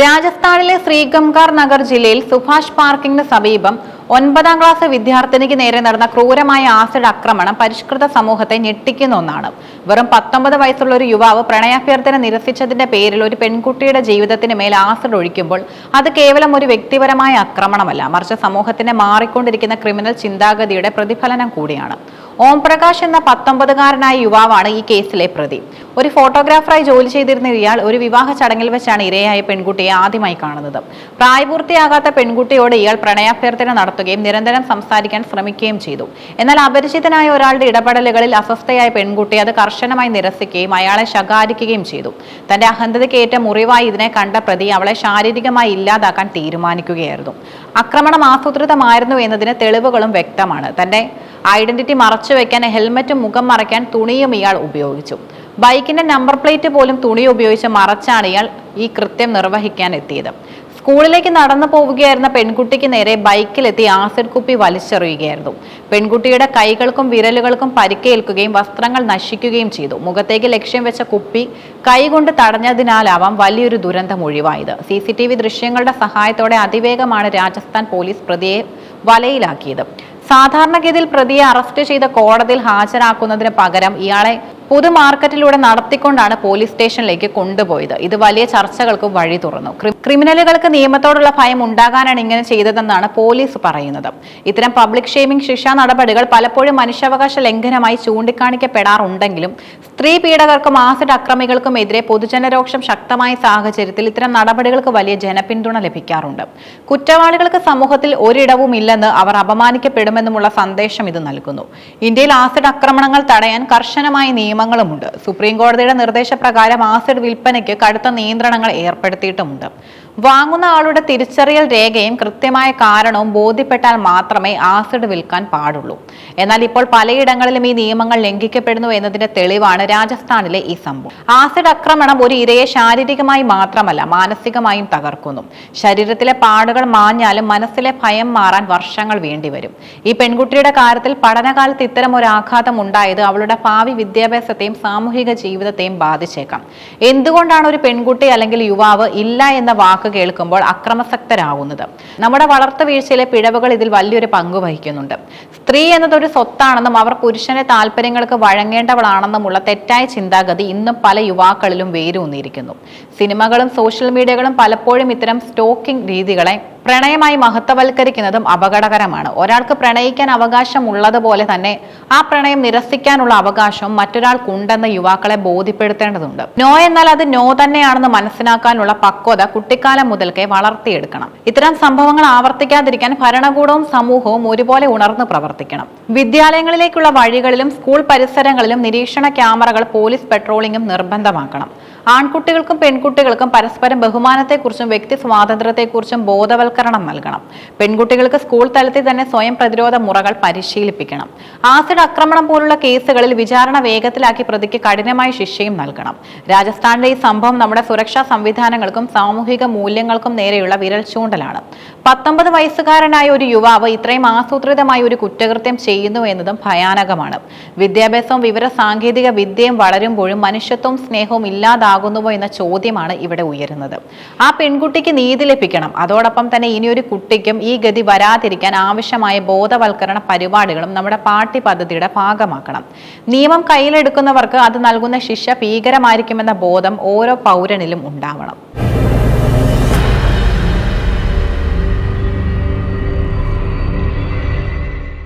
രാജസ്ഥാനിലെ ശ്രീഗംഗാർ നഗർ ജില്ലയിൽ സുഭാഷ് പാർക്കിംഗിന് സമീപം ഒൻപതാം ക്ലാസ് വിദ്യാർത്ഥിനിക്ക് നേരെ നടന്ന ക്രൂരമായ ആസിഡ് ആക്രമണം പരിഷ്കൃത സമൂഹത്തെ ഞെട്ടിക്കുന്ന ഒന്നാണ്. വെറും പത്തൊമ്പത് വയസ്സുള്ള ഒരു യുവാവ് പ്രണയാഭ്യർത്ഥന നിരസിച്ചതിന്റെ പേരിൽ ഒരു പെൺകുട്ടിയുടെ ജീവിതത്തിന് മേൽ ആസിഡ് ഒഴിക്കുമ്പോൾ അത് കേവലം ഒരു വ്യക്തിപരമായ ആക്രമണമല്ല മറിച്ച് സമൂഹത്തിനെ മാറിക്കൊണ്ടിരിക്കുന്ന ക്രിമിനൽ ചിന്താഗതിയുടെ പ്രതിഫലനം കൂടിയാണ്. ഓം പ്രകാശ് എന്ന പത്തൊമ്പതുകാരനായ യുവാവാണ് ഈ കേസിലെ പ്രതി. ഒരു ഫോട്ടോഗ്രാഫറായി ജോലി ചെയ്തിരുന്ന ഇയാൾ ഒരു വിവാഹ ചടങ്ങിൽ വെച്ചാണ് ഇരയായ പെൺകുട്ടിയെ ആദ്യമായി കാണുന്നത്. പ്രായപൂർത്തിയാകാത്ത പെൺകുട്ടിയോട് ഇയാൾ പ്രണയാഭ്യർത്ഥന നടത്തുകയും നിരന്തരം സംസാരിക്കാൻ ശ്രമിക്കുകയും ചെയ്തു. എന്നാൽ അപരിചിതനായ ഒരാളുടെ ഇടപെടലുകളിൽ അസ്വസ്ഥയായ പെൺകുട്ടി അത് കർശനമായി നിരസിക്കുകയും അയാളെ ശകാരിക്കുകയും ചെയ്തു. തന്റെ അഹന്തതയ്ക്കേറ്റ മുറിവായി ഇതിനെ കണ്ട പ്രതി അവളെ ശാരീരികമായി ഇല്ലാതാക്കാൻ തീരുമാനിക്കുകയായിരുന്നു. ആക്രമണം ആസൂത്രിതമായിരുന്നു എന്നതിന് തെളിവുകളും വ്യക്തമാണ്. തന്റെ ഐഡന്റിറ്റി മറച്ചുവെക്കാൻ ഹെൽമറ്റും മുഖം മറയ്ക്കാൻ തുണിയും ഇയാൾ ഉപയോഗിച്ചു. ബൈക്കിന്റെ നമ്പർ പ്ലേറ്റ് പോലും തുണി ഉപയോഗിച്ച് മറച്ചാണ് ഇയാൾ ഈ കൃത്യം നിർവഹിക്കാൻ എത്തിയത്. സ്കൂളിലേക്ക് നടന്നു പോവുകയായിരുന്ന പെൺകുട്ടിക്ക് നേരെ ബൈക്കിലെത്തി ആസിഡ് കുപ്പി വലിച്ചെറിയുകയായിരുന്നു. പെൺകുട്ടിയുടെ കൈകൾക്കും വിരലുകൾക്കും പരിക്കേൽക്കുകയും വസ്ത്രങ്ങൾ നശിക്കുകയും ചെയ്തു. മുഖത്തേക്ക് ലക്ഷ്യം വെച്ച കുപ്പി കൈകൊണ്ട് തടഞ്ഞതിനാലാവാം വലിയൊരു ദുരന്തം ഒഴിവായത്. സി സി ടി വി ദൃശ്യങ്ങളുടെ സഹായത്തോടെ അതിവേഗമാണ് രാജസ്ഥാൻ പോലീസ് പ്രതിയെ വലയിലാക്കിയത്. സാധാരണഗതിയിൽ പ്രതിയെ അറസ്റ്റ് ചെയ്ത കോടതിയിൽ ഹാജരാക്കുന്നതിന് പകരം ഇയാളെ പൊതുമാർക്കറ്റിലൂടെ നടത്തിക്കൊണ്ടാണ് പോലീസ് സ്റ്റേഷനിലേക്ക് കൊണ്ടുപോയത്. ഇത് വലിയ ചർച്ചകൾക്ക് വഴി തുറന്നു. ക്രിമിനലുകൾക്ക് നിയമത്തോടുള്ള ഭയം ഉണ്ടാകാനാണ് ഇങ്ങനെ ചെയ്തതെന്നാണ് പോലീസ് പറയുന്നത്. ഇത്തരം പബ്ലിക് ഷെയ്മിംഗ് ശിക്ഷാ നടപടികൾ പലപ്പോഴും മനുഷ്യാവകാശ ലംഘനമായി ചൂണ്ടിക്കാണിക്കപ്പെടാറുണ്ടെങ്കിലും സ്ത്രീ പീഡകർക്കും ആസിഡ് അക്രമികൾക്കും എതിരെ പൊതുജനരോക്ഷം ശക്തമായ സാഹചര്യത്തിൽ ഇത്തരം നടപടികൾക്ക് വലിയ ജനപിന്തുണ ലഭിക്കാറുണ്ട്. കുറ്റവാളികൾക്ക് സമൂഹത്തിൽ ഒരിടവും ഇല്ലെന്ന് അവർ അപമാനിക്കപ്പെടുമെന്നുമുള്ള സന്ദേശം ഇത് നൽകുന്നു. ഇന്ത്യയിൽ ആസിഡ് ആക്രമണങ്ങൾ തടയാൻ കർശനമായ നിയമങ്ങളുമുണ്ട്. സുപ്രീം കോടതിയുടെ നിർദ്ദേശപ്രകാരം ആസിഡ് വിൽപ്പനയ്ക്ക് കടുത്ത നിയന്ത്രണങ്ങൾ ഏർപ്പെടുത്തിയിട്ടുമുണ്ട്. വാങ്ങുന്ന ആളുടെ തിരിച്ചറിയൽ രേഖയും കൃത്യമായ കാരണവും ബോധ്യപ്പെട്ടാൽ മാത്രമേ ആസിഡ് വിൽക്കാൻ പാടുള്ളൂ. എന്നാൽ ഇപ്പോൾ പലയിടങ്ങളിലും ഈ നിയമങ്ങൾ ലംഘിക്കപ്പെടുന്നു എന്നതിന്റെ തെളിവാണ് രാജസ്ഥാനിലെ ഈ സംഭവം. ആസിഡ് ആക്രമണം ഒരു ഇരയെ ശാരീരികമായി മാത്രമല്ല മാനസികമായും തകർക്കുന്നു. ശരീരത്തിലെ പാടുകൾ മാഞ്ഞാലും മനസ്സിലെ ഭയം മാറാൻ വർഷങ്ങൾ വേണ്ടിവരും. ഈ പെൺകുട്ടിയുടെ കാര്യത്തിൽ പഠനകാലത്ത് ഇത്തരം ഒരു ആഘാതം ഉണ്ടായത് അവളുടെ ഭാവി വിദ്യാഭ്യാസത്തെയും സാമൂഹിക ജീവിതത്തെയും ബാധിച്ചേക്കാം. എന്തുകൊണ്ടാണ് ഒരു പെൺകുട്ടി അല്ലെങ്കിൽ യുവാവ് ഇല്ല എന്ന വാക്ക് കേൾക്കുമ്പോൾ അക്രമസക്തരാകുന്നത്. നമ്മുടെ വളർത്തു വീഴ്ചയിലെ പിഴവുകൾ ഇതിൽ വലിയൊരു പങ്ക് വഹിക്കുന്നുണ്ട്. സ്ത്രീ എന്നതൊരു സ്വത്താണെന്നും അവർ പുരുഷന്റെ താല്പര്യങ്ങൾക്ക് വഴങ്ങേണ്ടവളാണെന്നുമുള്ള തെറ്റായ ചിന്താഗതി ഇന്നും പല യുവാക്കളിലും വേരൂന്നിയിരിക്കുന്നു. സിനിമകളും സോഷ്യൽ മീഡിയകളും പലപ്പോഴും ഇത്തരം സ്റ്റോക്കിംഗ് രീതികളെ പ്രണയമായി മഹത്വവൽക്കരിക്കുന്നതും അപകടകരമാണ്. ഒരാൾക്ക് പ്രണയിക്കാൻ അവകാശമുള്ളതുപോലെ തന്നെ ആ പ്രണയം നിരസിക്കാനുള്ള അവകാശം മറ്റൊരാൾക്കുണ്ടെന്ന് യുവാക്കളെ ബോധ്യപ്പെടുത്തേണ്ടതുണ്ട്. നോ എന്നാൽ അത് നോ തന്നെയാണെന്ന് മനസ്സിലാക്കാനുള്ള പക്വത കുട്ടിക്കാലം മുതൽക്കേ വളർത്തിയെടുക്കണം. ഇത്തരം സംഭവങ്ങൾ ആവർത്തിക്കാതിരിക്കാൻ ഭരണകൂടവും സമൂഹവും ഒരുപോലെ ഉണർന്നു പ്രവർത്തിക്കണം. വിദ്യാലയങ്ങളിലേക്കുള്ള വഴികളിലും സ്കൂൾ പരിസരങ്ങളിലും നിരീക്ഷണ ക്യാമറകൾ പോലീസ് പെട്രോളിംഗും നിർബന്ധമാക്കണം. ആൺകുട്ടികൾക്കും പെൺകുട്ടികൾക്കും പരസ്പരം ബഹുമാനത്തെക്കുറിച്ചും വ്യക്തി സ്വാതന്ത്ര്യത്തെക്കുറിച്ചും ബോധവൽക്കരണം നൽകണം. പെൺകുട്ടികൾക്ക് സ്കൂൾ തലത്തിൽ തന്നെ സ്വയം പ്രതിരോധ മുറകൾ പരിശീലിപ്പിക്കണം. ആസിഡ് ആക്രമണം പോലുള്ള കേസുകളിൽ വിചാരണ വേഗത്തിലാക്കി പ്രതിക്ക് കഠിനമായ ശിക്ഷയും നൽകണം. രാജസ്ഥാനിലെ ഈ സംഭവം നമ്മുടെ സുരക്ഷാ സംവിധാനങ്ങൾക്കും സാമൂഹിക മൂല്യങ്ങൾക്കും നേരെയുള്ള വിരൽ ചൂണ്ടലാണ്. പത്തൊമ്പത് വയസ്സുകാരനായ ഒരു യുവാവ് ഇത്രയും ആസൂത്രിതമായ ഒരു കുറ്റകൃത്യം ചെയ്യുന്നു എന്നതും ഭയാനകമാണ്. വിദ്യാഭ്യാസവും വിവര സാങ്കേതിക വിദ്യയും വളരുമ്പോഴും മനുഷ്യത്വവും സ്നേഹവും ഇല്ലാതാകുന്നുവോ എന്ന ചോദ്യമാണ് ഇവിടെ ഉയരുന്നത്. ആ പെൺകുട്ടിക്ക് നീതി ലഭിക്കണം. അതോടൊപ്പം തന്നെ ഇനിയൊരു കുട്ടിക്കും ഈ ഗതി വരാതിരിക്കാൻ ആവശ്യമായ ബോധവൽക്കരണ പരിപാടികളും നമ്മുടെ പാർട്ടി പദ്ധതിയുടെ ഭാഗമാക്കണം. നിയമം കയ്യിലെടുക്കുന്നവർക്ക് അത് നൽകുന്ന ശിക്ഷ ഭീകരമായിരിക്കുമെന്ന ബോധം ഓരോ പൗരനിലും ഉണ്ടാവണം.